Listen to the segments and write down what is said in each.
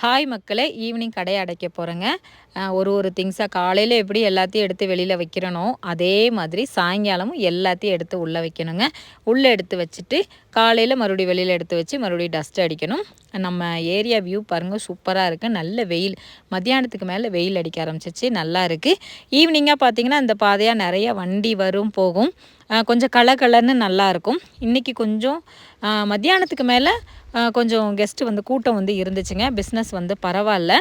Hi மக்களே evening கடையை அடைக்க போகிறேங்க ஒரு ஒரு திங்ஸாக காலையில் எப்படி எல்லாத்தையும் எடுத்து வெளியில் வைக்கிறனோ அதே மாதிரி சாயங்காலமும் எல்லாத்தையும் எடுத்து உள்ளே வைக்கணுங்க. உள்ளே எடுத்து வச்சுட்டு காலையில் மறுபடியும் வெளியில் எடுத்து வச்சு மறுபடியும் டஸ்ட் அடிக்கணும். நம்ம ஏரியா வியூ பாருங்கள் சூப்பராக இருக்குது நல்ல வெயில். மத்தியானத்துக்கு மேலே வெயில் அடிக்க ஆரம்பிச்சிச்சு. நல்லா இருக்குது ஈவினிங்காக பார்த்தீங்கன்னா அந்த பாதையாக நிறைய வண்டி வரும் போகும். கொஞ்சம் கலர் கலர்னு நல்லாயிருக்கும். இன்றைக்கி கொஞ்சம் மத்தியானத்துக்கு மேலே கொஞ்சம் கெஸ்ட்டு வந்து கூட்டம் வந்து இருந்துச்சுங்க. பிஸ்னஸ் வந்து பரவாயில்ல.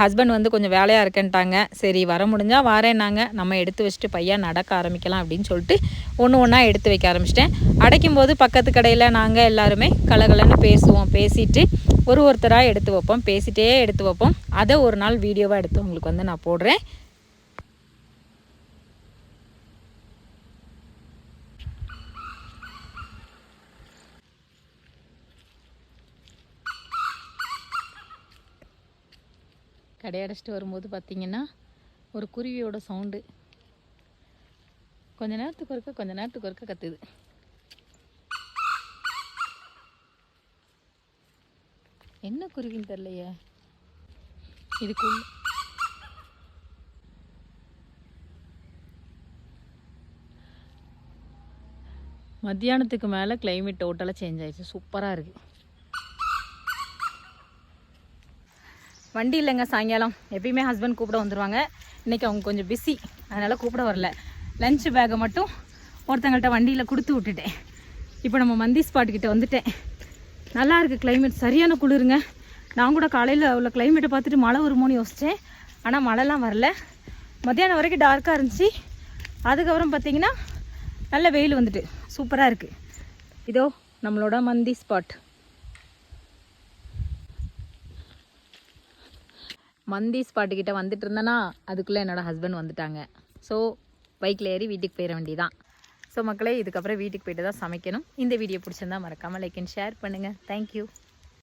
ஹஸ்பண்ட் வந்து கொஞ்சம் வேலையாக இருக்கேன்ட்டாங்க. சரி வர முடிஞ்சால் வாரேன்னாங்க நம்ம எடுத்து வச்சுட்டு பையன் நடக்க ஆரம்பிக்கலாம் அப்படின்னு சொல்லிட்டு ஒன்று ஒன்றா எடுத்து வைக்க ஆரம்பிச்சிட்டேன். அடைக்கும் போது பக்கத்து கடையில் நாங்கள் எல்லாருமே கலகலன்னு பேசுவோம். பேசிட்டு ஒரு ஒருத்தராக எடுத்து வைப்போம். பேசிகிட்டே எடுத்து வைப்போம். அதை ஒரு நாள் வீடியோவாக எடுத்து உங்களுக்கு வந்து நான் போடுறேன். கடையடைச்சிட்டு வரும்போது பார்த்திங்கன்னா ஒரு குருவியோட சவுண்டு. கொஞ்ச நேரத்துக்கு ஒருக்க கொஞ்ச நேரத்துக்கு ஒருக்க கத்துது. என்ன குருவின்னு தெரிலையே இதுக்குள்ள மத்தியானத்துக்கு மேலே கிளைமேட் டோட்டலாக சேஞ்ச் ஆயிடுச்சு. சூப்பராக இருக்குது வண்டி இல்லைங்க சாயங்காலம். எப்பயுமே ஹஸ்பண்ட் கூப்பிட வந்துடுவாங்க இன்றைக்கி அவங்க கொஞ்சம் பிஸி அதனால் கூப்பிட வரல. லஞ்ச் பேக்கை மட்டும் ஒருத்தங்கள்ட்ட வண்டியில் கொடுத்து விட்டுட்டேன். இப்போ நம்ம மந்தி ஸ்பாட்டுக்கிட்ட வந்துட்டேன். நல்லா இருக்குது கிளைமேட் சரியான குளிருங்க. நான் கூட காலையில் உள்ள கிளைமேட்டை பார்த்துட்டு மழை வருமோன்னு யோசித்தேன் ஆனால் மழைலாம் வரல. மத்தியானம் வரைக்கும் டார்க்காக இருந்துச்சு. அதுக்கப்புறம் பார்த்திங்கன்னா நல்ல வெயில் வந்துட்டு. சூப்பராக இருக்குது இதோ நம்மளோட மந்தி ஸ்பாட் மந்தி ஸ்பாட்டுக்கிட்ட வந்துட்டு இருந்தேன்னா அதுக்குள்ளே என்னோடய ஹஸ்பண்ட் வந்துட்டாங்க. ஸோ பைக்கில் ஏறி வீட்டுக்கு போயிட வேண்டியதான் ஸோ மக்களே இதுக்கப்புறம் வீட்டுக்கு போயிட்டு தான் சமைக்கணும். இந்த வீடியோ பிடிச்சிருந்தா மறக்காமல் லைக் அண்ட் ஷேர் பண்ணுங்கள் தேங்க்யூ